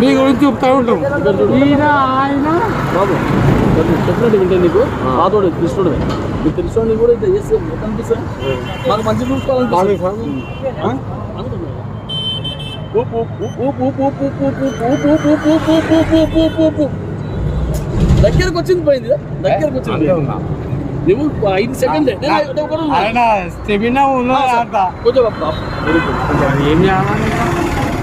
మీ గురించి చెప్తా ఉంటాం ఈయన ఆయన బాబు చెప్పినట్టు వింటే నీకు పాతోడు కృష్ణుడు నీకు కృష్ణుడిని కూడా ఇట్లా చేస్తే మాకు మంచి చూసుకోవాలని దగ్గరకు వచ్చింది పోయింది దగ్గరకు వచ్చింది నువ్వు ఐదు సెకండ్ కొంచెం. ఏం చేయాలి.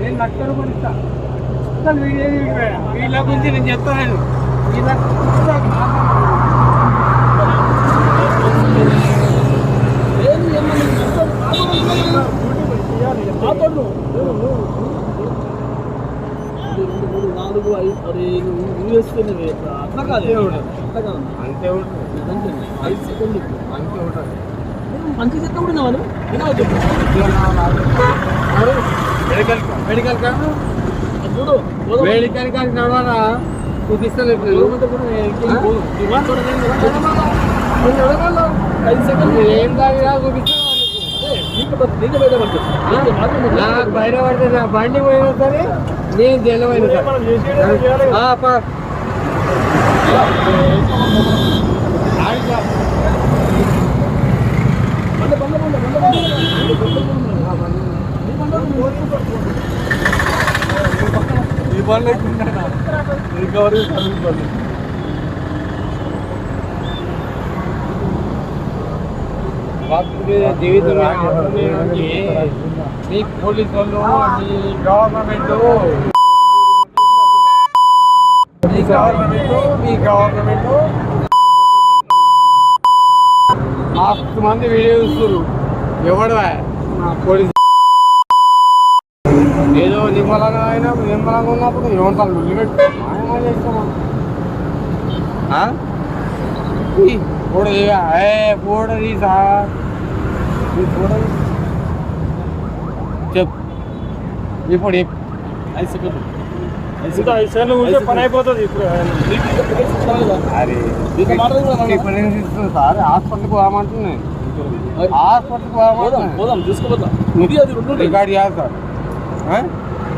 నేను లక్ష రూపాయలు ఇస్తా వీళ్ళ గురించి నేను చెప్తాను ఏమన్నా రెండు, మూడు, నాలుగు ఐదు అరే నువ్వు నువ్వు అట్లా కాదు అట్లా కాదు అంతే ఉంటుంది అంతే. ఐదు సెకండ్లు అంతే ఉంటుంది మంచి చెత్త కూడా వినవాలి మెడికల్ మెడికల్ చూడు మెడికల్ నడవరా చూపిస్తాను ఐదు సెకండ్ ఏం దాని చూపిస్తాను నాకు బయట పడితే నా బండి పోయినా సరే నేను జనమైన సరే. ఆ, సర్వీస్ బండ, బండ, బండ, బండ, బండ. బండ, బండ, బండ. ఆ, బండ. నీ బండ ఉంది. ఈ బండి రికవరీ సర్వీస్ బండి జీవితంలో మీ పోలీసు వాళ్ళు మీ గవర్నమెంట్ మీ గవర్నమెంట్ మీ గవర్నమెంట్. మస్తు మంది వీడియో చూస్తున్నారు. ఎవడవా? పోలీసు. ఏదో నిమ్మలంగా అయినా నిమ్మలంగా ఉన్నప్పుడు ఏమంటారు? లిమిట్. చేస్తామా పూడ ఏ పూడ తీసా పూడ చెప్పు ఇప్పుడు చెప్పు ఐదు ఉంటే పని అయిపోతుంది ఇప్పుడు. అరే సార్ హాస్పిటల్కి పోదామంటున్నాను మరి హాస్పిటల్కి పోదాం పోదాం చూసుకోపోదాం ఇది అది రెండు. రికార్డ్ చేయాలి సార్?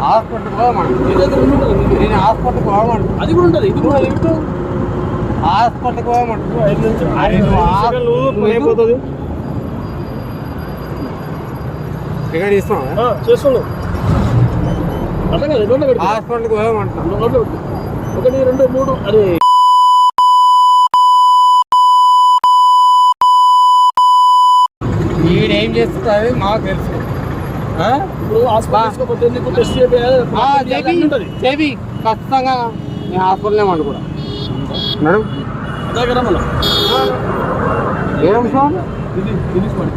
హాస్పిటల్కి ఉంటుంది. నేను హాస్పిటల్కి పోదామంటున్నాను అది కూడా ఉంటుంది ఇది కూడా. హాస్పిటల్కి ఐదు నుంచి ఐదు అయిపోతుంది అట్లా కాదు రెండు పెట్టి హాస్పిటల్కి రెండు పెట్టు ఒకటి రెండు మూడు అరే. చేస్తుంది మాకు తెలుసు? ఇప్పుడు హాస్పిటల్ ఖచ్చితంగా నేను హాస్పిటల్ కూడా మేడం మళ్ళీ ఏం సార్? ఇది ఫినిష్ పడి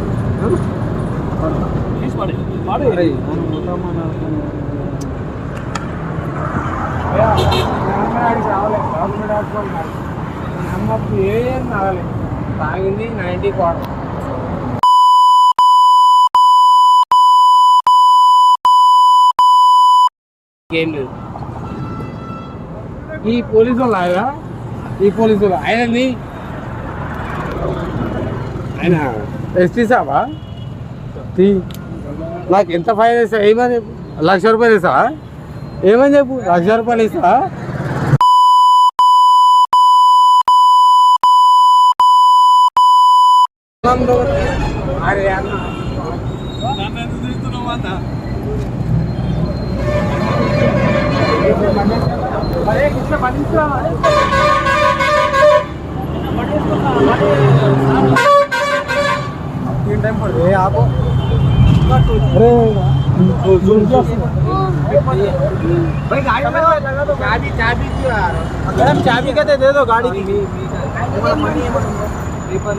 ఫినిష్ పడి పాడే అమ్మప్పుడు ఏం తాగలే తాగింది నైంటీ క్వార్టర్ ఏం లేదు ఈ పోలీసు వాళ్ళు ఆయన ఈ పోలీసులు ఆయనని ఆయన ఎస్టీ సాబా? తీ నాకు ఎంత ఫైన్ వేసా ఏమని చెప్పు? లక్ష రూపాయలు ఇస్తా ఏమని చెప్పు? లక్ష రూపాయలు ఇస్తా అరే అన్న. तीन टाइम पड़ गए आप अरे भाई गाड़ी में चाबी चाबी क्यों आ रहा अगर हम चाबी का दे दो गाड़ी की पेपर